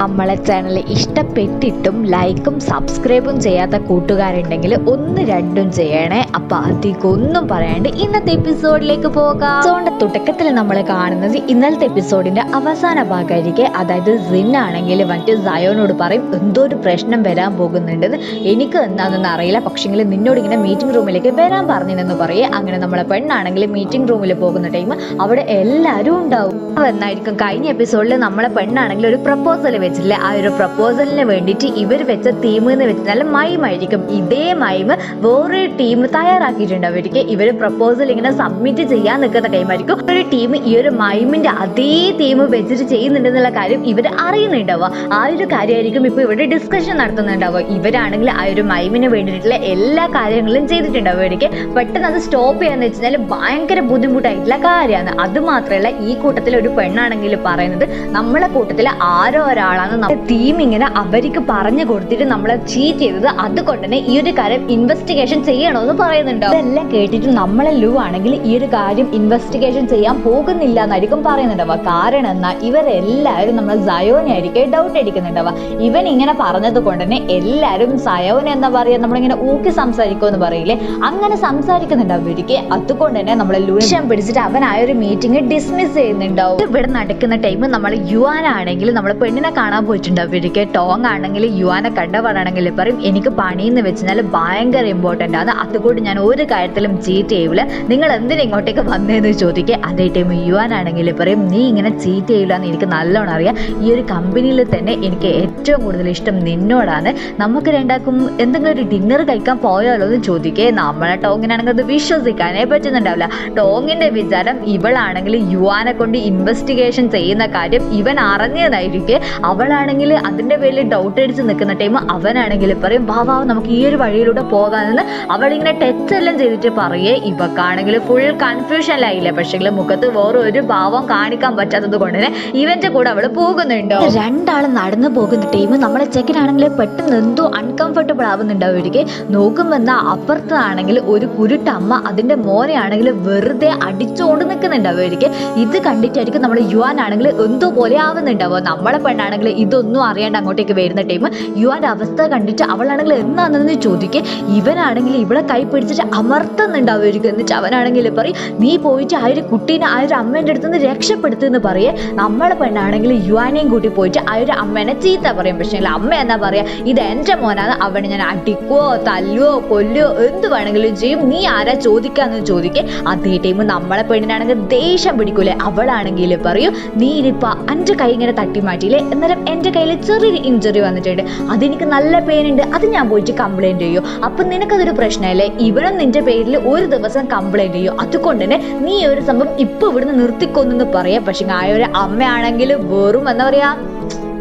നമ്മളെ ചാനൽ ഇഷ്ടപ്പെട്ടിട്ടും ലൈക്കും സബ്സ്ക്രൈബും ചെയ്യാത്ത കൂട്ടുകാരുണ്ടെങ്കിൽ ഒന്ന് രണ്ടും ചെയ്യണേ. അപ്പൊ അധികം ഒന്നും പറയാണ്ട് ഇന്നത്തെ എപ്പിസോഡിലേക്ക് പോകാം. സോണ്ട തുടക്കത്തിൽ നമ്മൾ കാണുന്നത് ഇന്നലത്തെ എപ്പിസോഡിന്റെ അവസാന ഭാഗമായിരിക്കെ അതായത് സിൻ ആണെങ്കിൽ മറ്റ് സയോനോട് പറയും എന്തോ ഒരു പ്രശ്നം വരാൻ പോകുന്നുണ്ടെന്ന് എനിക്ക് എന്താണെന്ന് അറിയില്ല. പക്ഷേങ്കിൽ നിന്നോട് ഇങ്ങനെ മീറ്റിംഗ് റൂമിലേക്ക് വരാൻ പറഞ്ഞെന്ന് പറയേ. അങ്ങനെ നമ്മളെ പെണ്ണാണെങ്കിൽ മീറ്റിംഗ് റൂമിൽ പോകുന്ന ടൈം അവിടെ എല്ലാവരും ഉണ്ടാവും. എന്നായിരിക്കും. കഴിഞ്ഞ എപ്പിസോഡിൽ നമ്മളെ പെണ്ണാണെങ്കിൽ ഒരു പ്രപ്പോസൽ വെച്ചില്ലേ ആ ഒരു പ്രപ്പോസലിന് വേണ്ടിയിട്ട് ഇവർ വെച്ച തീം എന്ന് വെച്ചാൽ മൈമായിരിക്കും ഇതേ മൈം വേറൊരു ടീം തയ്യാറാക്കിയിട്ടുണ്ട്. അവർക്ക് ഇവർ പ്രപ്പോസൽ ഇങ്ങനെ സബ്മിറ്റ് ചെയ്യാൻ നിൽക്കുന്ന ടൈമായിരിക്കും ഒരു ടീം ഈ ഒരു മൈമിന്റെ അതേ തീം വെച്ചിട്ട് ചെയ്യുന്നുണ്ടെന്നുള്ള കാര്യം ഇവർ അറിയുന്നുണ്ടാവുക. ആ ഒരു കാര്യമായിരിക്കും ഇപ്പൊ ഇവിടെ ഡിസ്കഷൻ നടത്തുന്നുണ്ടാവുക. ഇവരാണെങ്കിൽ ആ ഒരു മൈമിന് വേണ്ടിയിട്ടുള്ള എല്ലാ കാര്യങ്ങളും ചെയ്തിട്ടുണ്ടാവും അവർക്ക് പെട്ടെന്ന് അത് സ്റ്റോപ്പ് ചെയ്യാന്ന് വെച്ചാൽ ഭയങ്കര ബുദ്ധിമുട്ടായിട്ടുള്ള കാര്യമാണ്. അത് മാത്രമല്ല ഈ കൂട്ടത്തിൽ പെണ്ണാണെങ്കിൽ പറയുന്നത് നമ്മളെ കൂട്ടത്തിൽ ആരോ ഒരാളാണ് നമ്മുടെ ടീം ഇങ്ങനെ അവർക്ക് പറഞ്ഞു കൊടുത്തിട്ട് നമ്മളെ ചീറ്റ് ചെയ്തത് അതുകൊണ്ട് തന്നെ ഈ ഒരു കാര്യം ഇൻവെസ്റ്റിഗേഷൻ ചെയ്യണമെന്ന് പറയുന്നുണ്ടോ. ഇതെല്ലാം കേട്ടിട്ട് നമ്മളെ ലു ആണെങ്കിൽ ഈ ഒരു കാര്യം ഇൻവെസ്റ്റിഗേഷൻ ചെയ്യാൻ പോകുന്നില്ല എന്നായിരിക്കും പറയുന്നുണ്ടാവുക കാരണം എന്നാ ഇവരെല്ലാവരും നമ്മളെ സയോനെ ആയിരിക്കും ഡൗട്ട് അടിക്കുന്നുണ്ടാവുക ഇവൻ ഇങ്ങനെ പറഞ്ഞത് കൊണ്ട് തന്നെ എല്ലാവരും സയോനെ എന്താ പറയുക നമ്മളിങ്ങനെ ഊക്കി സംസാരിക്കുമെന്ന് പറയില്ലേ? അങ്ങനെ സംസാരിക്കുന്നുണ്ടാവും ഇവർക്ക് അതുകൊണ്ട് തന്നെ നമ്മളെ ലൂഷൻ പിടിച്ചിട്ട് അവൻ ആ ഒരു മീറ്റിംഗ് ഡിസ്മിസ് ചെയ്യുന്നുണ്ടാവും. ഇവിടെ നടക്കുന്ന ടൈം നമ്മൾ യുവാൻ ആണെങ്കിൽ നമ്മൾ പെണ്ണിനെ കാണാൻ പോയിട്ടുണ്ടാവും. ഇവർക്ക് ടോങ് ആണെങ്കിൽ യുവാനെ കണ്ടവരാണെങ്കിൽ പറയും എനിക്ക് പണിയെന്ന് വെച്ചാൽ ഭയങ്കര ഇമ്പോർട്ടന്റ് ആണ്. അതുകൊണ്ട് ഞാൻ ഒരു കാര്യത്തിലും ചീറ്റ് ചെയ്യൂല. നിങ്ങൾ എന്തിനു ഇങ്ങോട്ടേക്ക് വന്നതെന്ന് ചോദിക്കുക അതേ ടൈം യുവാൻ ആണെങ്കിൽ പറയും നീ ഇങ്ങനെ ചീറ്റ് ചെയ്യില്ല എന്ന് എനിക്ക് നല്ലോണം അറിയാം. ഈ ഒരു കമ്പനിയിൽ തന്നെ എനിക്ക് ഏറ്റവും കൂടുതൽ ഇഷ്ടം നിന്നോടാണ്. നമുക്ക് രണ്ടാക്കും എന്തെങ്കിലും ഒരു ഡിന്നർ കഴിക്കാൻ പോയാലോ എന്ന് ചോദിക്കേ. നമ്മളെ ടോങ്ങിനാണെങ്കിൽ അത് വിശ്വസിക്കാനേ പറ്റുന്നുണ്ടാവില്ല. ടോങ്ങിന്റെ വിചാരം ഇവളാണെങ്കിൽ യുവാനെ കൊണ്ട് ഇൻവെസ്റ്റിഗേഷൻ ചെയ്യുന്ന കാര്യം ഇവൻ അറിഞ്ഞതായിരിക്കെ. അവളാണെങ്കിൽ അതിന്റെ പേരിൽ ഡൗട്ട് അടിച്ച് നിൽക്കുന്ന ടൈം അവനാണെങ്കിൽ പറയും വാ വാ നമുക്ക് ഈ ഒരു വഴിയിലൂടെ പോകാമെന്ന്. അവളിങ്ങനെ ടച്ച് എല്ലാം ചെയ്തിട്ട് പറയേ ഇവക്കാണെങ്കിൽ ഫുൾ കൺഫ്യൂഷനിലായില്ല പക്ഷേ മുഖത്ത് വേറെ ഒരു ഭാവം കാണിക്കാൻ പറ്റാത്തത് കൊണ്ട് തന്നെ ഇവന്റെ കൂടെ അവൾ പോകുന്നുണ്ടോ? രണ്ടാളും നടന്നു പോകുന്ന ടൈം നമ്മളെ ചെക്കനാണെങ്കിൽ പെട്ടെന്ന് എന്തോ അൺകംഫർട്ടബിൾ ആവുന്നുണ്ടാവും അവർക്ക് നോക്കുമ്പോ എന്താ അപ്പുറത്താണെങ്കിൽ ഒരു കുരുട്ടമ്മ അതിന്റെ മോനെ ആണെങ്കിൽ വെറുതെ അടിച്ചുകൊണ്ട് നിൽക്കുന്നുണ്ടാവും അവർക്ക് ഇത് കണ്ടിട്ടായിരിക്കും നമ്മൾ യുവാൻ ആണെങ്കിൽ എന്തോ പോലെ ആവുന്നുണ്ടാവുക. നമ്മളെ പെണ്ണാണെങ്കിൽ ഇതൊന്നും അറിയാണ്ട് അങ്ങോട്ടേക്ക് വരുന്ന ടൈം. യുവാന്റെ അവസ്ഥ കണ്ടിട്ട് അവളാണെങ്കിൽ എന്നാണെന്ന് ചോദിക്കുക ഇവനാണെങ്കിൽ ഇവിടെ കൈ പിടിച്ചിട്ട് അമർത്തുന്നുണ്ടാവുമായിരിക്കും. എന്നിട്ട് അവനാണെങ്കിൽ പറയും നീ പോയിട്ട് ആ ഒരു കുട്ടീനെ ആ ഒരു അമ്മേന്റെ അടുത്ത് നിന്ന് രക്ഷപ്പെടുത്തുമെന്ന് പറയേ. നമ്മളെ പെണ്ണാണെങ്കിൽ യുവാനെയും കൂട്ടി പോയിട്ട് ആ ഒരു അമ്മേനെ ചീത്ത പറയും. പക്ഷേ അമ്മ എന്താ പറയാ ഇത് എന്റെ മോനാണ്. അവനെ ഞാൻ അടിക്കുവോ തല്ലുവോ കൊല്ലുവോ എന്ത് വേണമെങ്കിലും ചെയ്യും. നീ ആരാ ചോദിക്കാന്ന് ചോദിക്കേ. അതേ ടൈം നമ്മളെ പെണ്ണിനാണെങ്കിൽ ദേഷ്യം പിടിക്കൂലേ. അവളാണെങ്കിൽ പറയൂ നീ എന്റെ കൈ ഇങ്ങനെ തട്ടി മാറ്റിയില്ലേ? അന്നേരം എന്റെ കയ്യിൽ ചെറിയൊരു ഇഞ്ചുറി വന്നിട്ടുണ്ട്. അതെനിക്ക് നല്ല പെയിൻ ഉണ്ട് അത് ഞാൻ പോയിട്ട് കംപ്ലൈന്റ് ചെയ്യും. അപ്പം നിനക്കതൊരു പ്രശ്നമല്ലേ? ഇവനും നിന്റെ പേരിൽ ഒരു ദിവസം കംപ്ലൈന്റ് ചെയ്യും. അതുകൊണ്ട് തന്നെ നീ ഒരു സംഭവം ഇപ്പോൾ ഇവിടുന്ന് നിർത്തിക്കൊന്നെന്ന് പറയാം. പക്ഷെ ആ ഒരു അമ്മയാണെങ്കിൽ വെറും എന്താ പറയാ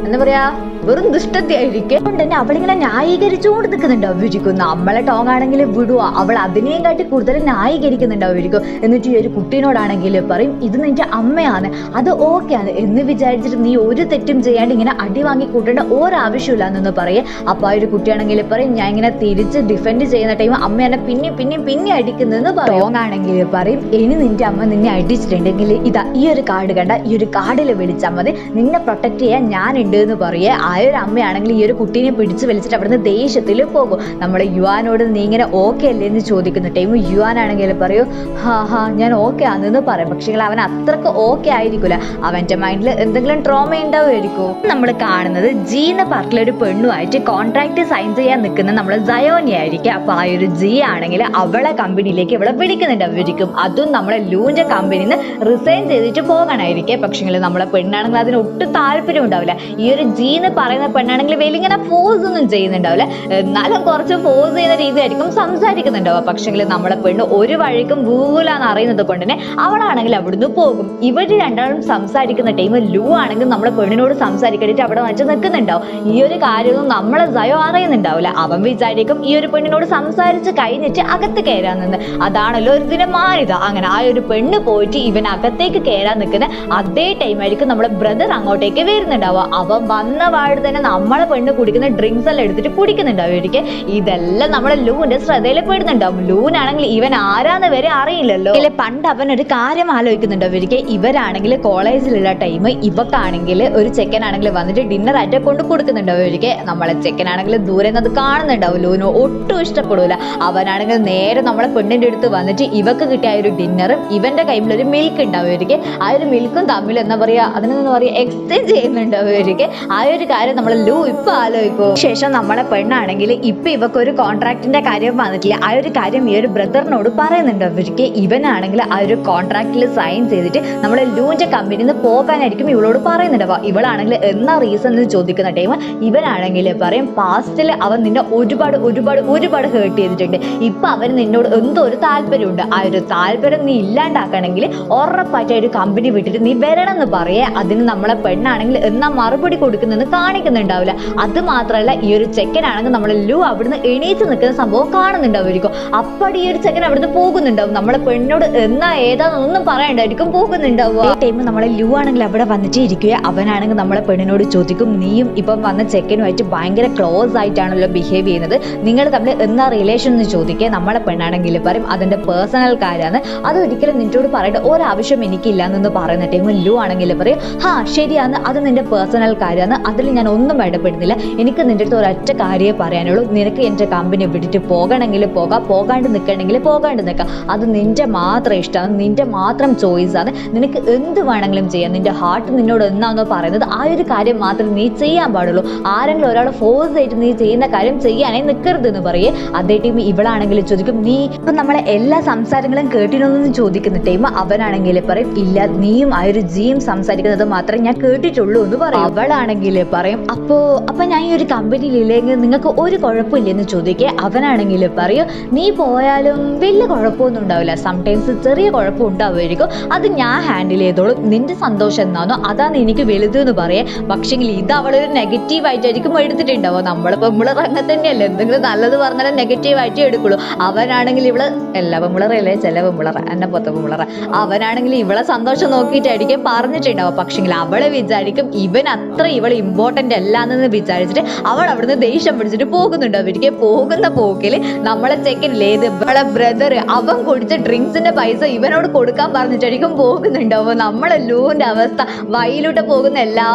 എന്താ പറയാ വെറും ദുഷ്ടത്തെയായിരിക്കും അതുകൊണ്ട് തന്നെ അവളിങ്ങനെ ന്യായീകരിച്ചുകൊണ്ട് നിൽക്കുന്നുണ്ട് വിരിക്കും നമ്മളെ ടോങ് ആണെങ്കിൽ വിടുക അവൾ അതിനെയും കാട്ടി കൂടുതൽ ന്യായീകരിക്കുന്നുണ്ടാവും വിരിക്കും എന്നിട്ട് ഈ ഒരു കുട്ടീനോടാണെങ്കിൽ പറയും ഇത് നിന്റെ അമ്മയാണ്. അത് ഓക്കെയാണ്. എന്ന് വിചാരിച്ചിട്ട് നീ ഒരു തെറ്റും ചെയ്യാണ്ട് ഇങ്ങനെ അടി വാങ്ങി കൂട്ടേണ്ട ഒരാവശ്യമില്ല എന്നൊന്ന് പറയേ. അപ്പൊ ആ ഒരു കുട്ടിയാണെങ്കിൽ പറയും ഞാൻ ഇങ്ങനെ തിരിച്ച് ഡിഫെൻഡ് ചെയ്യുന്ന ടൈം അമ്മ എന്നെ പിന്നെ പിന്നെയും പിന്നെ അടിക്കുന്നതെന്ന് പറയും. ആണെങ്കിൽ പറയും ഇനി നിന്റെ അമ്മ നിന്നെ അടിച്ചിട്ടുണ്ടെങ്കിൽ ഇതാ ഈ ഒരു കാർഡ് കണ്ട ഈ ഒരു കാർഡിൽ വിളിച്ചാൽ മതി. നിന്നെ പ്രൊട്ടക്ട് ചെയ്യാൻ ഞാനുണ്ട് എന്ന് പറയേ. ആ ഒരു അമ്മയാണെങ്കിൽ ഈ ഒരു കുട്ടീനെ പിടിച്ച് വലിച്ചിട്ട് അവിടുന്ന് ദേഷ്യത്തിൽ പോകും. നമ്മുടെ യുവാനോട് നീ ഇങ്ങനെ ഓക്കെ അല്ലേ എന്ന് ചോദിക്കുന്ന. ടൈം യുവാൻ ആണെങ്കിൽ പറയൂ ഹാ ഹാ ഞാൻ ഓക്കെ ആണെന്ന് പറയും. പക്ഷേ അവൻ അത്രയ്ക്ക് ഓക്കെ ആയിരിക്കില്ല അവന്റെ മൈൻഡിൽ എന്തെങ്കിലും ട്രോമ ഉണ്ടാവുമായിരിക്കും. നമ്മൾ കാണുന്നത് ജി എന്ന പാർട്ടിലെ ഒരു പെണ്ണുമായിട്ട് കോൺട്രാക്ട് സൈൻ ചെയ്യാൻ നിൽക്കുന്ന നമ്മൾ സയോനി ആയിരിക്കും. അപ്പൊ ആ ഒരു ജി ആണെങ്കിൽ അവളെ കമ്പനിയിലേക്ക് ഇവളെ വിളിക്കുന്നുണ്ടായിരിക്കും അതും നമ്മളെ ലൂന്റെ കമ്പനിയിൽ നിന്ന് റിസൈൻ ചെയ്തിട്ട് പോകാനായിരിക്കും. പക്ഷേ നമ്മളെ പെണ്ണാണെങ്കിൽ അതിന് ഒട്ടും താല്പര്യം ഉണ്ടാവില്ല. ഈ ഒരു ജി എന്ന് പറയുന്ന പെണ്ണാണെങ്കിൽ വലിങ്ങനെ ഫോഴ്സ് ഒന്നും ചെയ്യുന്നുണ്ടാവില്ല. എന്നാലും കുറച്ച് ഫോഴ്സ് ചെയ്യുന്ന രീതിയായിരിക്കും സംസാരിക്കുന്നുണ്ടാവുക. പക്ഷെങ്കിൽ നമ്മളെ പെണ്ണ് ഒരു വഴിക്കും വീലാന്ന് അറിയുന്നത് തന്നെ അവളാണെങ്കിൽ അവിടുന്ന് പോകും. ഇവർ രണ്ടാളും സംസാരിക്കുന്ന ടൈം ലൂ ആണെങ്കിൽ നമ്മളെ പെണ്ണിനോട് സംസാരിക്കാനായിട്ട് അവിടെ വെച്ച് നിൽക്കുന്നുണ്ടാവും. ഈ ഒരു കാര്യമൊന്നും നമ്മളെ സയോ അറിയുന്നുണ്ടാവില്ല. അവൻ വിചാരിക്കും ഈ ഒരു പെണ്ണിനോട് സംസാരിച്ച് കഴിഞ്ഞിട്ട് അകത്ത് കയറാൻ നിന്ന്. അതാണല്ലോ ഒരു മാറിയത് അങ്ങനെ ആ ഒരു പെണ്ണ് പോയിട്ട് ഇവൻ അകത്തേക്ക് കയറാൻ നിൽക്കുന്ന അതേ ടൈമായിരിക്കും നമ്മുടെ ബ്രദർ അങ്ങോട്ടേക്ക് വരുന്നുണ്ടാവുക. അവൻ വന്ന പാട് തന്നെ നമ്മളെ പെണ്ണ് കുടിക്കുന്ന ഡ്രിങ്ക്സ് എല്ലാം എടുത്തിട്ട് കുടിക്കുന്നുണ്ടാവും ഇവർക്ക്. ഇതെല്ലാം നമ്മുടെ ലൂന്റെ ശ്രദ്ധയിൽ പെടുന്നുണ്ടാവും. ലൂനാണെങ്കിൽ ഇവൻ ആരാന്ന് വരെ അറിയില്ലല്ലോ. അല്ലെ പണ്ട് അവൻ ഒരു കാര്യം ആലോചിക്കുന്നുണ്ടോ ഇവർക്ക്. ഇവരാണെങ്കിൽ കോളേജിലുള്ള ടൈം ഇവക്കാണെങ്കിൽ ഒരു ചെക്കനാണെങ്കിൽ വന്നിട്ട് ഡിന്നർ ആയിട്ട് കൊണ്ട് കൊടുക്കുന്നുണ്ടാവും ഇവർക്ക്. നമ്മളെ ചെക്കനാണെങ്കിൽ ദൂരെ നിന്ന് അത് കാണുന്നുണ്ടാവും. ലൂനു ഒട്ടും ഇഷ്ടപ്പെടൂല. അവനാണെങ്കിൽ നേരെ നമ്മളെ പെണ്ണിന്റെ അടുത്ത് വന്നിട്ട് ഇവക്ക് കിട്ടിയ ഒരു ഡിന്നറും ഇവന്റെ കയ്യിൽ ഒരു മിൽക്ക് ഉണ്ടാവും ഇവർക്ക്. ആ ഒരു മിൽക്കും തമ്മിൽ എന്താ പറയാ അതിനെന്താ പറയാ എക്സ്ചേഞ്ച് ചെയ്യുന്നുണ്ടാവും ഇവർക്ക്. ആ ഒരു കാര്യം നമ്മൾ ലൂ ഇപ്പൊ ആലോചിക്കും. ശേഷം നമ്മളെ പെണ്ണാണെങ്കിൽ ഇപ്പൊ ഇവക്ക് ഒരു കോൺട്രാക്ടിന്റെ കാര്യം വന്നിട്ടില്ല. ആ ഒരു കാര്യം ഈ ഒരു ബ്രദറിനോട് പറയുന്നുണ്ട്. അവർക്ക് ഇവനാണെങ്കിൽ ആ ഒരു കോൺട്രാക്റ്റിൽ സൈൻ ചെയ്തിട്ട് നമ്മളെ ലൂന്റെ കമ്പനിയിൽ നിന്ന് പോകാനായിരിക്കും ഇവളോട് പറയുന്നുണ്ട്. അപ്പൊ ഇവളാണെങ്കിൽ എന്നാ റീസൺ എന്ന് ചോദിക്കുന്ന ടൈം ഇവനാണെങ്കിൽ പറയും പാസ്റ്റിൽ അവൻ നിന്നെ ഒരുപാട് ഒരുപാട് ഒരുപാട് ഹേർട്ട് ചെയ്തിട്ടുണ്ട്. ഇപ്പൊ അവന് നിന്നോട് എന്തോ ഒരു താല്പര്യമുണ്ട്. ആ ഒരു താല്പര്യം നീ ഇല്ലാണ്ടാക്കണമെങ്കിൽ ഉറപ്പായിട്ട് ഒരു കമ്പനി വിട്ടിട്ട് നീ വരണം എന്ന് പറയേ. അതിന് നമ്മളെ പെണ്ണാണെങ്കിൽ എന്നാ മറുപടി കൊടുക്കുന്നെന്ന് കാണിക്കുന്നുണ്ടാവില്ല. അത് മാത്രമല്ല ഈ ഒരു ചെക്കനാണെങ്കിൽ നമ്മളെ ലു അവിടുന്ന് എണീറ്റ് നിൽക്കുന്ന സംഭവം കാണുന്നുണ്ടാവുമായിരിക്കും. അപ്പടി ഈ ഒരു ചെക്കൻ അവിടുന്ന് പോകുന്നുണ്ടാവും. നമ്മളെ പെണ്ണോട് എന്നാ ഏതാന്നൊന്നും പറയണ്ടായിരിക്കും പോകുന്നുണ്ടാവുക. ഈ ടൈം നമ്മളെ ലു ആണെങ്കിൽ അവിടെ വന്നിട്ട് ഇരിക്കുക അവനാണെങ്കിൽ നമ്മളെ പെണ്ണിനോട് ചോദിക്കും നീയും ഇപ്പം വന്ന ചെക്കനുമായിട്ട് ഭയങ്കര ക്ലോസ് ആയിട്ടാണല്ലോ ബിഹേവ് ചെയ്യുന്നത്. നിങ്ങൾ തമ്മിൽ എന്നാ റിലേഷൻ എന്ന് ചോദിക്കുക. നമ്മളെ പെണ്ണാണെങ്കിൽ പറയും അതിന്റെ പേഴ്സണൽ കാര്യമാണ് അത് ഒരിക്കലും നിന്നോട് പറയേണ്ട ഒരാവശ്യം എനിക്കില്ല എന്നൊന്ന് പറയുന്ന ടൈം ലു ആണെങ്കിൽ പറയും ഹാ ശരിയാണ് അത് നിന്റെ പേഴ്സണൽ കാര്യമാണ് അതിൽ ഞാൻ ഒന്നും ഇടപെടുന്നില്ല എനിക്ക് നിന്റെ അടുത്ത് ഒരൊറ്റ കാര്യമേ പറയാനുള്ളൂ. നിനക്ക് എന്റെ കമ്പനി വിട്ടിട്ട് പോകണമെങ്കിൽ പോകാം. പോകാണ്ട് നിൽക്കണമെങ്കിൽ പോകാണ്ട് നിൽക്കാം. അത് നിന്റെ മാത്രം ഇഷ്ടമാണ്. നിന്റെ മാത്രം ചോയ്സാണ്. നിനക്ക് എന്ത് വേണമെങ്കിലും ചെയ്യാം. നിന്റെ ഹാർട്ട് നിന്നോട് എന്നാന്നോ പറയുന്നത്? ആ ഒരു കാര്യം മാത്രം നീ ചെയ്യാൻ പാടുള്ളൂ. ആരെങ്കിലും ഒരാൾ ഫോഴ്സ് ആയിട്ട് നീ ചെയ്യുന്ന കാര്യം ചെയ്യാനേ നിൽക്കരുത് എന്ന് പറയേ. അതേ ടീം ഇവളാണെങ്കിൽ ചോദിക്കും നീ ഇപ്പം നമ്മളെ എല്ലാ സംസാരങ്ങളും കേട്ടിരുന്നു ചോദിക്കുന്ന ടൈം അവനാണെങ്കിൽ പറയും ഇല്ല നീയും ആ ഒരു ജിയും സംസാരിക്കുന്നത് മാത്രമേ ഞാൻ കേട്ടിട്ടുള്ളൂ എന്ന് പറയും. അവളാണെങ്കിൽ പറയും അപ്പോ അപ്പൊ ഞാൻ ഈ ഒരു കമ്പനിയിൽ ഇല്ലെങ്കിൽ നിങ്ങൾക്ക് ഒരു കുഴപ്പമില്ലെന്ന് ചോദിക്കുക അവനാണെങ്കിൽ പറയും നീ പോയാലും വലിയ കുഴപ്പമൊന്നും ഉണ്ടാവില്ല. സംടൈംസ് ചെറിയ കുഴപ്പം ഉണ്ടാവുമായിരിക്കും അത് ഞാൻ ഹാൻഡിൽ ചെയ്തോളും. നിന്റെ സന്തോഷം എന്താണോ അതാണ് എനിക്ക് വലുത് എന്ന് പറയാം. പക്ഷെങ്കിൽ ഇത് അവളൊരു നെഗറ്റീവ് ആയിട്ടായിരിക്കും എടുത്തിട്ടുണ്ടാവുക. നമ്മളിപ്പോൾ നമ്മളെ അങ്ങനെ തന്നെയല്ലേ? എന്തെങ്കിലും നല്ലത് പറഞ്ഞാലും നെഗറ്റീവ് ആയിട്ടേ എടുക്കുള്ളൂ. അവനാണെങ്കിൽ ഇവൾ എല്ലാ പെമ്പിളറല്ലേ ചില പെമ്പിളറ എന്നെ പൊത്ത പെമ്പിളറ അവനാണെങ്കിൽ ഇവളെ സന്തോഷം നോക്കിയിട്ടായിരിക്കും പറഞ്ഞിട്ടുണ്ടാവുക. പക്ഷെങ്കിൽ അവളെ വിചാരിക്കും ഇവൻ അത്ര ഇവൾ ഇമ്പോർട്ടന്റ് അല്ലാന്ന് വിചാരിച്ചിട്ട് അവൾ അവിടുന്ന് ദേഷ്യം പിടിച്ചിട്ട് പോകുന്നുണ്ട്. അവർക്ക് പോകുന്ന പോക്കിൽ നമ്മളെ ചെക്കനില്ലേ ഇത് ഇവളെ ബ്രദർ അവൻ കുടിച്ച ഡ്രിങ്ക്സിന്റെ പൈസ ഇവനോട് കൊടുക്കാൻ പറഞ്ഞിട്ടായിരിക്കും പോകുന്നുണ്ട്. അപ്പോൾ നമ്മളെ ലൂവിന്റെ അവസ്ഥ വയലൂട്ട് പോകുന്ന എല്ലാ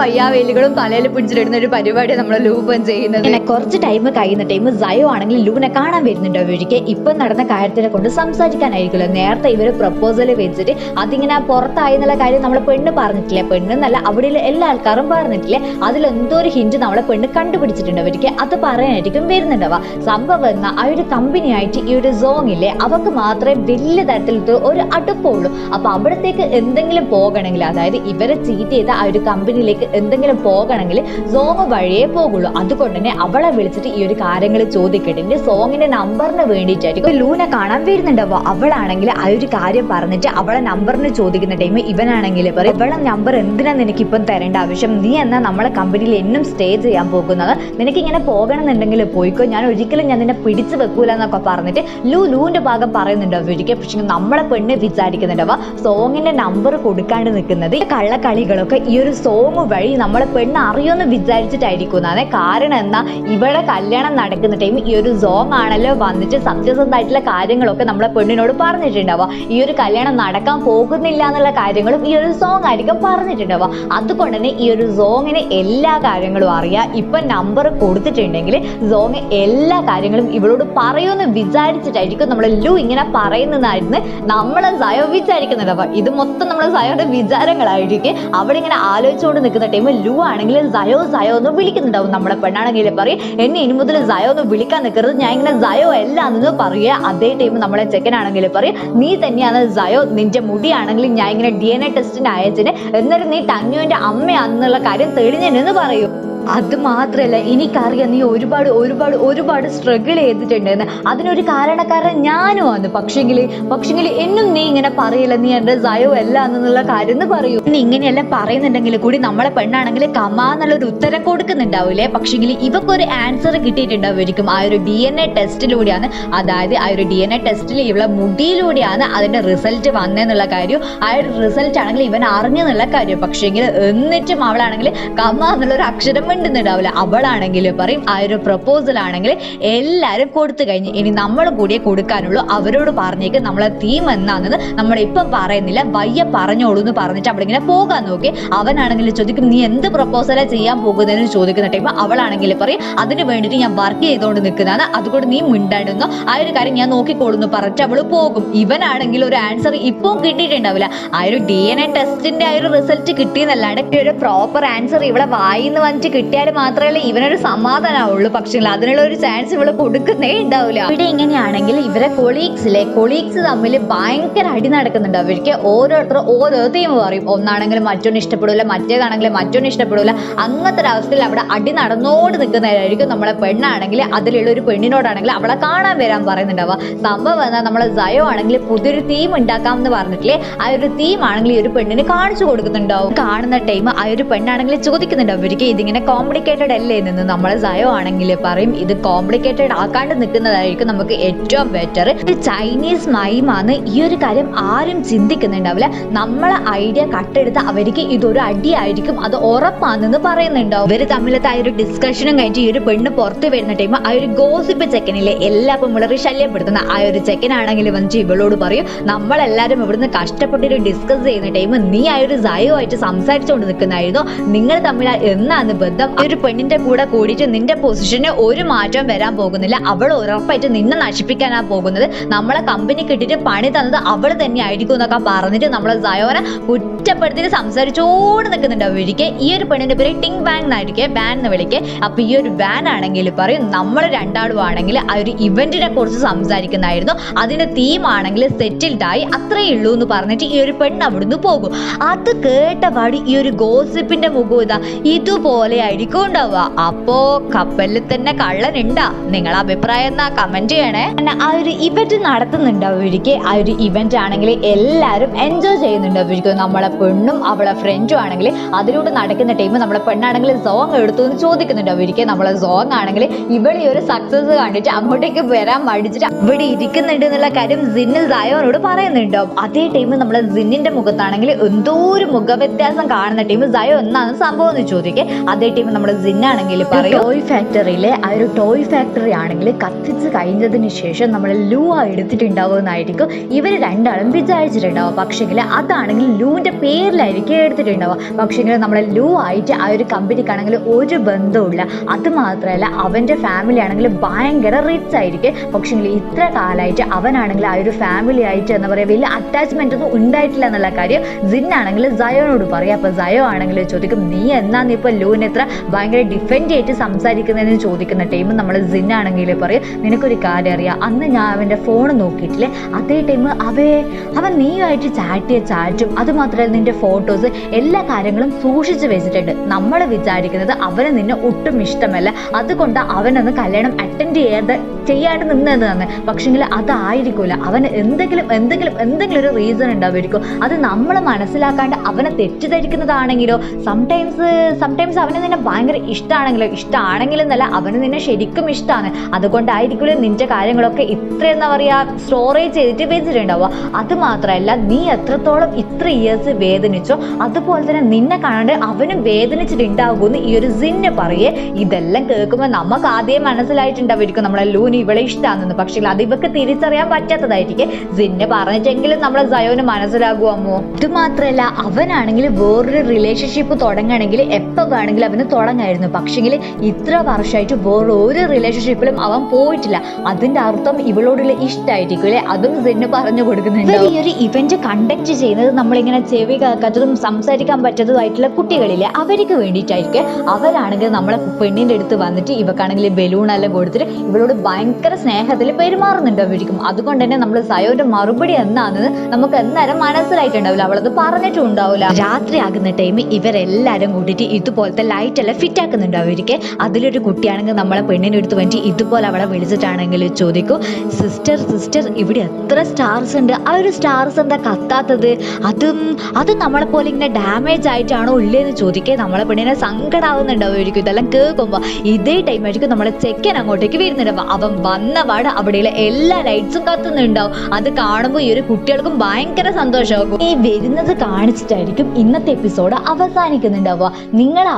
വയ്യാവേലികളും തലയിൽ പിടിച്ചിട്ടിടുന്ന ഒരു പരിപാടി നമ്മളെ ലൂപ്പൻ ചെയ്യുന്നത്. പിന്നെ കുറച്ച് ടൈം കഴിയുന്ന ടൈം സയോ ആണെങ്കിൽ ലൂവിനെ കാണാൻ വരുന്നുണ്ട്. അവർക്ക് ഇപ്പൊ നടന്ന കാര്യത്തിനെ കൊണ്ട് സംസാരിക്കാനായിരിക്കുമല്ലോ. നേരത്തെ ഇവർ പ്രപ്പോസൽ വെച്ചിട്ട് അതിങ്ങനെ പുറത്തായി എന്നുള്ള കാര്യം നമ്മൾ പെണ്ണ് പറഞ്ഞിട്ടില്ല. പെണ്ണെന്നല്ല അവിടെയുള്ള എല്ലാ ആൾക്കാരും പറഞ്ഞിട്ടില്ലേ. അതിലെന്തോ ഒരു ഹിന്റ് നമ്മളെ പെണ്ണ് കണ്ടുപിടിച്ചിട്ടുണ്ട് അവർക്ക്. അത് പറയാനായിരിക്കും വരുന്നുണ്ടാവുക. സംഭവം എന്ന ആ ഒരു കമ്പനി ആയിട്ട് ഈ ഒരു സോങ്ങില്ലേ അവർക്ക് മാത്രമേ വലിയ തരത്തിലത്തെ ഒരു അടുപ്പമുള്ളൂ അപ്പൊ അവിടത്തേക്ക് എന്തെങ്കിലും പോകണമെങ്കിൽ അതായത് ഇവരെ ചീറ്റ് ചെയ്ത ആ ഒരു കമ്പനിയിലേക്ക് എന്തെങ്കിലും പോകണമെങ്കിൽ സോങ് വഴിയേ പോകുള്ളൂ. അതുകൊണ്ട് തന്നെ അവളെ വിളിച്ചിട്ട് ഈ ഒരു കാര്യങ്ങൾ ചോദിക്കട്ടെ. ഇനി സോങ്ങിന്റെ നമ്പറിന് വേണ്ടിയിട്ടായിരിക്കും ലൂന കാണാൻ വരുന്നുണ്ടാവുക. അവളാണെങ്കിൽ ആ ഒരു കാര്യം പറഞ്ഞിട്ട് അവളെ നമ്പറിന് ചോദിക്കുന്ന ടൈം ഇവനാണെങ്കിൽ പറയും ഇവളെ നമ്പർ എന്തിനാ നിനക്ക് ഇപ്പം തരേണ്ട ആവശ്യം? നീ എന്നാ നമ്മളെ കമ്പനിയിൽ എന്നും സ്റ്റേ ചെയ്യാൻ പോകുന്നത്. നിനക്ക് ഇങ്ങനെ പോകണമെന്നുണ്ടെങ്കിൽ പോയിക്കോ. ഞാൻ ഒരിക്കലും ഞാൻ നിന്നെ പിടിച്ചു വെക്കൂല എന്നൊക്കെ പറഞ്ഞിട്ട് ലു ലൂന്റെ ഭാഗം പറയുന്നുണ്ടോ ഒരിക്കൽ. പക്ഷെ നമ്മളെ പെണ്ണ് വിചാരിക്കുന്നുണ്ടാവുക സോങ്ങിന്റെ നമ്പർ കൊടുക്കാണ്ട് നിൽക്കുന്നത് ഈ കള്ളക്കളികളൊക്കെ ഈ ഒരു സോങ് വഴി നമ്മളെ പെണ്ണ് അറിയുമെന്ന് വിചാരിച്ചിട്ടായിരിക്കും കാരണം എന്നാ ഇവിടെ കല്യാണം നടക്കുന്ന ടൈം ഈ ഒരു സോങ് ആണല്ലോ വന്നിട്ട് സത്യസന്ധമായിട്ടുള്ള കാര്യങ്ങളൊക്കെ നമ്മളെ പെണ്ണിനോട് പറഞ്ഞിട്ടുണ്ടാവുക ഈ ഒരു കല്യാണം നടക്കാൻ പോകുന്നില്ല എന്നുള്ള കാര്യങ്ങളും ഈ ഒരു സോങ് ആയിരിക്കും പറഞ്ഞിട്ടുണ്ടാവുക അതുകൊണ്ട് തന്നെ ഈ ഒരു സോങ്ങിന് എല്ലാ കാര്യങ്ങളും അറിയാം. ഇപ്പൊ നമ്പർ കൊടുത്തിട്ടുണ്ടെങ്കിൽ സോങ് എല്ലാ കാര്യങ്ങളും ഇവളോട് പറയുമെന്ന് വിചാരിച്ചിട്ടായിരിക്കും നമ്മൾ ലു ഇങ്ങനെ പറയുന്നതായിരുന്നു. നമ്മളെ സയോ വിചാരിക്കുന്നുണ്ടാവുക ഇത് മൊത്തം നമ്മളെ സയോയുടെ വിചാരങ്ങളായിരിക്കും. അവിടെ ഇങ്ങനെ ആലോചിച്ചുകൊണ്ട് നിൽക്കുന്ന ടൈം ലു ആണെങ്കിൽ സയോ സയോ എന്ന് വിളിക്കുന്നുണ്ടാവും. നമ്മളെ പെണ്ണാണെങ്കിൽ പറയും എന്നെ ഇനി മുതൽ സയോ എന്ന് വിളിക്കാൻ നിൽക്കരുത്. ഞാൻ ഇങ്ങനെ സയോ അല്ല എന്ന് പറയുക. അതേ ടൈം നമ്മളെ ചെക്കനാണെങ്കിൽ പറയും നീ തന്നെയാണ് സയോ. നിന്റെ മുടിയാണെങ്കിൽ ഞാൻ ഇങ്ങനെ ഡി എൻ എ ടെസ്റ്റിന് അയച്ചിന് എന്നിട്ട് നീ ടന്യുവിന്റെ അമ്മയാണെന്നുള്ള കാര്യം തെളിഞ്ഞെന്ന് പറയൂ. അത് മാത്രല്ല എനിക്കറിയാം നീ ഒരുപാട് ഒരുപാട് ഒരുപാട് സ്ട്രഗിൾ ചെയ്തിട്ടുണ്ടെന്ന് അതിനൊരു കാരണക്കാരൻ ഞാനും ആണ്. പക്ഷെങ്കിൽ പക്ഷെങ്കിൽ എന്നും നീ ഇങ്ങനെ പറയില്ല നീ എന്റെ സയോ അല്ല എന്നുള്ള കാര്യം പറയൂ. നീ ഇങ്ങനെയെല്ലാം പറയുന്നുണ്ടെങ്കിൽ കൂടി നമ്മളെ പെണ്ണാണെങ്കിൽ കമാ എന്നുള്ളൊരു ഉത്തരം കൊടുക്കുന്നുണ്ടാവില്ലേ? പക്ഷെങ്കിൽ ഇവക്കൊരു ആൻസർ കിട്ടിയിട്ടുണ്ടാവുമായിരിക്കും. ആ ഒരു ഡി എൻ എ ടെസ്റ്റിലൂടെയാണ് അതായത് ആ ഒരു ഡി എൻ എ ടെസ്റ്റിൽ ഇവളെ മുടിയിലൂടെയാണ് അതിന്റെ റിസൾട്ട് വന്നെന്നുള്ള കാര്യം. ആ ഒരു റിസൾട്ട് ആണെങ്കിൽ ഇവൻ അറിഞ്ഞെന്നുള്ള കാര്യം. പക്ഷെങ്കിൽ എന്നിട്ടും അവളാണെങ്കിൽ കമ എന്നുള്ള ഒരു അക്ഷരം മിണ്ടുന്നുണ്ടാവില്ല. അവളാണെങ്കിൽ പറയും ആ ഒരു പ്രപ്പോസൽ ആണെങ്കിൽ എല്ലാവരും കൊടുത്തു കഴിഞ്ഞ്. ഇനി നമ്മൾ കൂടിയേ കൊടുക്കാനുള്ളൂ. അവരോട് പറഞ്ഞേക്ക് നമ്മളെ തീം എന്നാണെന്ന് നമ്മൾ ഇപ്പം പറയുന്നില്ല. വയ്യ പറഞ്ഞോളൂ എന്ന് പറഞ്ഞിട്ട് അവിടെ ഇങ്ങനെ പോകാൻ നോക്കി. അവനാണെങ്കിൽ ചോദിക്കും നീ എന്ത് പ്രപ്പോസലാ ചെയ്യാൻ പോകുന്നതെന്ന് ചോദിക്കുന്ന ടൈം അവളാണെങ്കിൽ പറയും അതിന് വേണ്ടിയിട്ട് ഞാൻ വർക്ക് ചെയ്തുകൊണ്ട് നിൽക്കുന്നതാണ് അതുകൊണ്ട് നീ മിണ്ടാണ്ടോ ആ ഒരു കാര്യം ഞാൻ നോക്കിക്കോളുന്നു പറഞ്ഞിട്ട് അവൾ പോകും. ഇവനാണെങ്കിൽ ഒരു ആൻസർ ഇപ്പം കിട്ടിയിട്ടുണ്ടാവില്ല. ആ ഒരു ഡി എൻ എ ടെസ്റ്റിന്റെ ആ ഒരു റിസൾട്ട് കിട്ടിയെന്നല്ലാണ്ട് ഒരു പ്രോപ്പർ ആൻസർ ഇവിടെ വായിന്ന് വന്നിട്ട് കിട്ടിയാൽ മാത്രമേ ഇവനൊരു സമാധാനമാവുള്ളൂ പക്ഷേ അതിനുള്ള ഒരു ചാൻസ് ഇവൾ കൊടുക്കുന്നേ ഉണ്ടാവില്ല ഇവിടെ ഇങ്ങനെയാണെങ്കിൽ ഇവരെ കൊളീഗ്സിലെ കൊളീഗ്സ് തമ്മിൽ ഭയങ്കര അടി നടക്കുന്നുണ്ട്. അവർക്ക് ഓരോരുത്തർ ഓരോ തീം പറയും. ഒന്നാണെങ്കിൽ മറ്റൊന്ന് ഇഷ്ടപ്പെടില്ല മറ്റേതാണെങ്കിൽ മറ്റൊന്ന് ഇഷ്ടപ്പെടില്ല അങ്ങനത്തെ ഒരു അവസ്ഥയിൽ അവിടെ അടി നടന്നോട് നിൽക്കുന്നതായിരിക്കും നമ്മളെ പെണ്ണാണെങ്കിൽ അതിലുള്ള ഒരു പെണ്ണിനോടാണെങ്കിൽ അവളെ കാണാൻ വരാൻ പറയുന്നുണ്ടാവുക. സംഭവം എന്നാൽ നമ്മളെ ജയോ ആണെങ്കിൽ പുതിയൊരു തീം ഉണ്ടാക്കാം എന്ന് പറഞ്ഞിട്ടില്ലേ? ആ ഒരു തീം ആണെങ്കിൽ ഈ ഒരു പെണ്ണിന് കാണിച്ചു കൊടുക്കുന്നുണ്ടാവും. കാണുന്ന ടൈം ആ ഒരു പെണ്ണാണെങ്കിൽ ചോദിക്കുന്നുണ്ടാവും. അവർക്ക് ഇതിങ്ങനെ കോംപ്ലിക്കേറ്റഡ് അല്ലേ എന്ന് നമ്മൾ സയോ ആണെങ്കിൽ പറയും ഇത് കോംപ്ലിക്കേറ്റഡ് ആക്കാണ്ട് നിൽക്കുന്നതായിരിക്കും നമുക്ക് ഏറ്റവും ബെറ്റർ ചൈനീസ് മൈമാണ് ഈ ഒരു കാര്യം ആരും ചിന്തിക്കുന്നുണ്ടാവില്ല. നമ്മളെ ഐഡിയ കട്ടെടുത്ത് അവർക്ക് ഇതൊരു അടിയായിരിക്കും അത് ഉറപ്പാണെന്ന് പറയുന്നുണ്ടാവും. ഇവർ തമ്മിലത്തെ ആ ഒരു ഡിസ്കഷനും കഴിഞ്ഞിട്ട് ഈ ഒരു പെണ്ണ് പുറത്ത് വരുന്ന ടൈം ആ ഒരു ഗോസിപ്പ് ചെക്കനിലെ എല്ലാ പെമ്പിളറി ശല്യപ്പെടുത്തുന്ന ആ ഒരു ചെക്കനാണെങ്കിൽ വന്നിട്ട് ഇവളോട് പറയും നമ്മളെല്ലാരും ഇവിടുന്ന് കഷ്ടപ്പെട്ടിട്ട് ഡിസ്കസ് ചെയ്യുന്ന ടൈം നീ ആ ഒരു സയോ ആയിട്ട് സംസാരിച്ചുകൊണ്ട് നിൽക്കുന്നതായിരുന്നു നിങ്ങൾ തമ്മിൽ എന്നാണ് ബന്ധം ആ ഒരു പെണ്ണിന്റെ കൂടെ കൂടിയിട്ട് നിന്റെ പൊസിഷന് ഒരു മാറ്റം വരാൻ പോകുന്നില്ല. അവൾ ഉറപ്പായിട്ട് നിന്നെ നശിപ്പിക്കാനാ പോകുന്നത്. നമ്മളെ കമ്പനി കിട്ടിയിട്ട് പണി തന്നത് അവൾ തന്നെ ആയിരിക്കും എന്നൊക്കെ പറഞ്ഞിട്ട് നമ്മളെ സയോനെ കുറ്റപ്പെടുത്തിയിട്ട് സംസാരിച്ചോണ്ട് നിൽക്കുന്നുണ്ട് അവരിക്ക് ഈ ഒരു പെണ്ണിന്റെ പേര് ടിങ് ബാങ് എന്നായിരിക്കും ബാൻ എന്ന് വിളിക്കുക അപ്പൊ ഈ ഒരു ബാൻ ആണെങ്കിൽ പറയും നമ്മൾ രണ്ടാളും ആണെങ്കിൽ ആ ഒരു ഇവന്റിനെ കുറിച്ച് സംസാരിക്കുന്നതായിരുന്നു. അതിന്റെ തീം ആണെങ്കിൽ സെറ്റിൽഡ് ആയി അത്രയേ ഉള്ളൂ എന്ന് പറഞ്ഞിട്ട് ഈ ഒരു പെണ്ണ് അവിടുന്ന് പോകും. അത് കേട്ട പാടി ഈ ഒരു ഗോസിപ്പിന്റെ മുഖം ഇതാ ഇതുപോലെ ആയിരിക്കും ഉണ്ടാവുക. അപ്പോ കപ്പലിൽ തന്നെ കള്ളൻ ഉണ്ടാ. നിങ്ങളെ അഭിപ്രായം എന്നാ കമന്റ് ചെയ്യണേ. ആ ഒരു ഇവന്റ് നടത്തുന്നുണ്ട് അവർക്ക് ആ ഒരു ഇവന്റ് ആണെങ്കിൽ എല്ലാവരും എൻജോയ് ചെയ്യുന്നുണ്ട് നമ്മളെ പെണ്ണും അവളെ ഫ്രണ്ടും ആണെങ്കിൽ അതിലൂടെ നടക്കുന്ന ടൈം നമ്മളെ പെണ്ണാണെങ്കിൽ സോങ് എടുത്തു എന്ന് ചോദിക്കുന്നുണ്ട് നമ്മളെ സോങ് ആണെങ്കിൽ ഇവിടെ ഒരു സക്സസ് കണ്ടിട്ട് അങ്ങോട്ടേക്ക് വരാൻ മടിച്ചിട്ട് ഇവിടെ ഇരിക്കുന്നുണ്ട് എന്നുള്ള കാര്യം സിന്നിൽ സയോനോട് പറയുന്നുണ്ടാവും അതേ ടൈം നമ്മളെ സിന്നിന്റെ മുഖത്താണെങ്കിൽ എന്തോ ഒരു മുഖവ്യത്യാസം കാണുന്ന ടൈം സയോ എന്നാണ് സംഭവം എന്ന് ചോദിക്കേ. അതേ ടൈം നമ്മുടെ ജിന്നാണെങ്കിൽ പറയും. ടോയ് ഫാക്ടറിയിലെ ആ ഒരു ടോയ് ഫാക്ടറി ആണെങ്കിൽ കത്തിച്ച് കഴിഞ്ഞതിന് ശേഷം നമ്മൾ ലൂ എടുത്തിട്ടുണ്ടാവുമെന്നായിരിക്കും. ഇവർ രണ്ടാളും വിചാരിച്ചിട്ടുണ്ടാവുക പക്ഷെങ്കിൽ അതാണെങ്കിൽ ലൂവിന്റെ പേരിലായിരിക്കും എടുത്തിട്ടുണ്ടാവുക. പക്ഷേങ്കിൽ നമ്മൾ ലൂ ആയിട്ട് ആ ഒരു കമ്പനിക്കാണെങ്കിൽ ഒരു ബന്ധവുമില്ല. അത് മാത്രമല്ല അവന്റെ ഫാമിലി ആണെങ്കിൽ ഭയങ്കര റിച്ച് ആയിരിക്കും. പക്ഷെങ്കിൽ ഇത്ര കാലമായിട്ട് അവനാണെങ്കിൽ ആ ഒരു ഫാമിലി ആയിട്ട് എന്താ പറയുക വലിയ അറ്റാച്ച്മെന്റ് ഒന്നും ഉണ്ടായിട്ടില്ല എന്നുള്ള കാര്യം ജിന്നാണെങ്കിൽ സയോനോട് പറയും. അപ്പോൾ സയോ ആണെങ്കിൽ ചോദിക്കും നീ എന്നാന്ന് ഇപ്പോൾ ലൂവിനെ ഇത്ര ഭയങ്കര ഡിഫെൻഡ് ആയിട്ട് സംസാരിക്കുന്നതിന് ചോദിക്കുന്ന ടൈം നമ്മൾ ജിന്നാണെങ്കിൽ പറയും നിനക്കൊരു കാര്യം അറിയാം. അന്ന് ഞാൻ അവന്റെ ഫോൺ നോക്കിയിട്ടില്ലേ? അതേ ടൈം അവേ അവൻ നീയുമായിട്ട് ചാറ്റ് ചെയ്ത ചാറ്റും അതുമാത്രമല്ല നിന്റെ ഫോട്ടോസ് എല്ലാ കാര്യങ്ങളും സൂക്ഷിച്ചു വെച്ചിട്ടുണ്ട്. നമ്മൾ വിചാരിക്കുന്നത് അവന് നിന്നെ ഒട്ടും ഇഷ്ടമല്ല. അതുകൊണ്ട് അവനൊന്ന് കല്യാണം അറ്റൻഡ് ചെയ്യാതെ ചെയ്യാണ്ട് നിന്നതാണ്. പക്ഷെങ്കിൽ അതായിരിക്കൂല. അവന് എന്തെങ്കിലും എന്തെങ്കിലും എന്തെങ്കിലും ഒരു റീസൺ ഉണ്ടാവുമായിരിക്കും. അത് നമ്മൾ മനസ്സിലാക്കാണ്ട് അവനെ തെറ്റിദ്ധരിക്കുന്നതാണെങ്കിലോ സംടൈംസ് സംടൈംസ് അവന് നിന്നെ ഭയങ്കര ഇഷ്ടമാണെങ്കിലോ ഇഷ്ടമാണെങ്കിലും എന്നല്ല അവന് നിന്നെ ശരിക്കും ഇഷ്ടമാണ് അതുകൊണ്ടായിരിക്കുമല്ലോ നിന്റെ കാര്യങ്ങളൊക്കെ ഇത്ര എന്താ പറയുക സ്റ്റോറേജ് ചെയ്തിട്ട് വെച്ചിട്ടുണ്ടാവുക. അത് മാത്രമല്ല നീ എത്രത്തോളം ഇത്ര ഇയേഴ്സ് വേദനിച്ചോ അതുപോലെ തന്നെ നിന്നെ കാണാണ്ട് അവനും വേദനിച്ചിട്ടുണ്ടാകുമെന്ന് ഈ ഒരു സിന്നെ പറയേ. ഇതെല്ലാം കേൾക്കുമ്പോൾ നമുക്ക് ആദ്യം മനസ്സിലായിട്ടുണ്ടാവുമായിരിക്കും നമ്മളെ ലൂന് ഇവളെ ഇഷ്ടമാണെന്ന് പക്ഷേ അത് ഇവക്ക് തിരിച്ചറിയാൻ പറ്റാത്തതായിരിക്കും. സിന്നെ പറഞ്ഞിട്ടെങ്കിലും നമ്മളെ സയോന് മനസ്സിലാകുമോ ഇത് മാത്രമല്ല അവനാണെങ്കിൽ വേറൊരു റിലേഷൻഷിപ്പ് തുടങ്ങണമെങ്കിൽ എപ്പോൾ വേണമെങ്കിലും അവന് തുടങ്ങായിരുന്നു. പക്ഷെങ്കിൽ ഇത്ര വർഷമായിട്ട് വേറെ ഒരു റിലേഷൻഷിപ്പിലും അവൻ പോയിട്ടില്ല. അതിന്റെ അർത്ഥം ഇവളോടുള്ള ഇഷ്ടമായിരിക്കും അല്ലെ അതും സെന്നു പറഞ്ഞു കൊടുക്കുന്നുണ്ട് ഈ ഒരു ഇവന്റ് കണ്ടക്ട് ചെയ്യുന്നത് നമ്മളിങ്ങനെ ചെവി കേൾക്കാത്തതും സംസാരിക്കാൻ പറ്റാത്തതുമായിട്ടുള്ള കുട്ടികളില്ലേ അവർക്ക് വേണ്ടിയിട്ടായിരിക്കും. അവരാണെങ്കിൽ നമ്മളെ പെണ്ണിന്റെ അടുത്ത് വന്നിട്ട് ഇവക്കാണെങ്കിൽ ബലൂൺ എല്ലാം കൊടുത്തിട്ട് ഇവളോട് ഭയങ്കര സ്നേഹത്തിൽ പെരുമാറുന്നുണ്ട് അവരിക്കും. അതുകൊണ്ട് തന്നെ നമ്മൾ സയോന്റെ മറുപടി എന്നാണെന്ന് നമുക്ക് എന്നേരം മനസ്സിലായിട്ടുണ്ടാവില്ല. അവളത് പറഞ്ഞിട്ടും ഉണ്ടാവില്ല. രാത്രി ആകുന്ന ടൈം ഇവരെല്ലാരും കൂട്ടിയിട്ട് ഇതുപോലത്തെ ലൈറ്റ് ലൈറ്റ് എല്ലാം ഫിറ്റ് ആക്കുന്നുണ്ട് അവർക്ക് അതിലൊരു കുട്ടിയാണെങ്കിൽ നമ്മളെ പെണ്ണിനെ എടുത്ത് വേണ്ടി ഇതുപോലെ അവളെ വിളിച്ചിട്ടാണെങ്കിൽ ചോദിക്കും സിസ്റ്റർ സിസ്റ്റർ ഇവിടെ എത്ര സ്റ്റാർസ് ഉണ്ട്? ആ ഒരു സ്റ്റാർസ് എന്താ കത്താത്തത്? അതും അത് നമ്മളെ പോലെ ഇങ്ങനെ ഡാമേജ് ആയിട്ടാണോ ഉള്ളതെന്ന് ചോദിക്കേ നമ്മളെ പെണ്ണിനെ സങ്കടാവുന്നുണ്ടാവുമായിരിക്കും ഇതെല്ലാം കേൾക്കുമ്പോൾ ഇതേ ടൈം ആയിരിക്കും നമ്മളെ ചെക്കൻ അങ്ങോട്ടേക്ക് വരുന്നുണ്ടാവും അവൻ വന്ന പാട് അവിടെയുള്ള എല്ലാ ലൈറ്റ്സും കത്തുന്നുണ്ടാവും. അത് കാണുമ്പോൾ ഈ ഒരു കുട്ടികൾക്കും ഭയങ്കര സന്തോഷമാകും. ഈ വരുന്നത് കാണിച്ചിട്ടായിരിക്കും ഇന്നത്തെ എപ്പിസോഡ് അവസാനിക്കുന്നുണ്ടാവുക. നിങ്ങളെ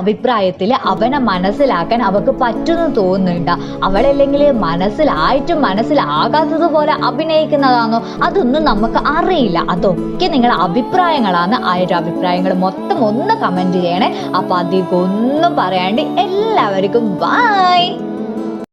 അഭിപ്രായത്തിൽ അവനെ മനസ്സിലാക്കാൻ അവക്ക് പറ്റുന്നു തോന്നുന്നുണ്ട്. അവളല്ലെങ്കിൽ മനസ്സിലായിട്ടും മനസ്സിലാകാത്തതുപോലെ അഭിനയിക്കുന്നതാണോ? അതൊന്നും നമുക്ക് അറിയില്ല. അതൊക്കെ നിങ്ങളുടെ അഭിപ്രായങ്ങളാണ്. ആയിട്ട് അഭിപ്രായങ്ങൾ മൊത്തം ഒന്ന് കമന്റ് ചെയ്യണേ. അപ്പോൾ അധികം ഒന്നും പറയാണ്ട് എല്ലാവർക്കും ബൈ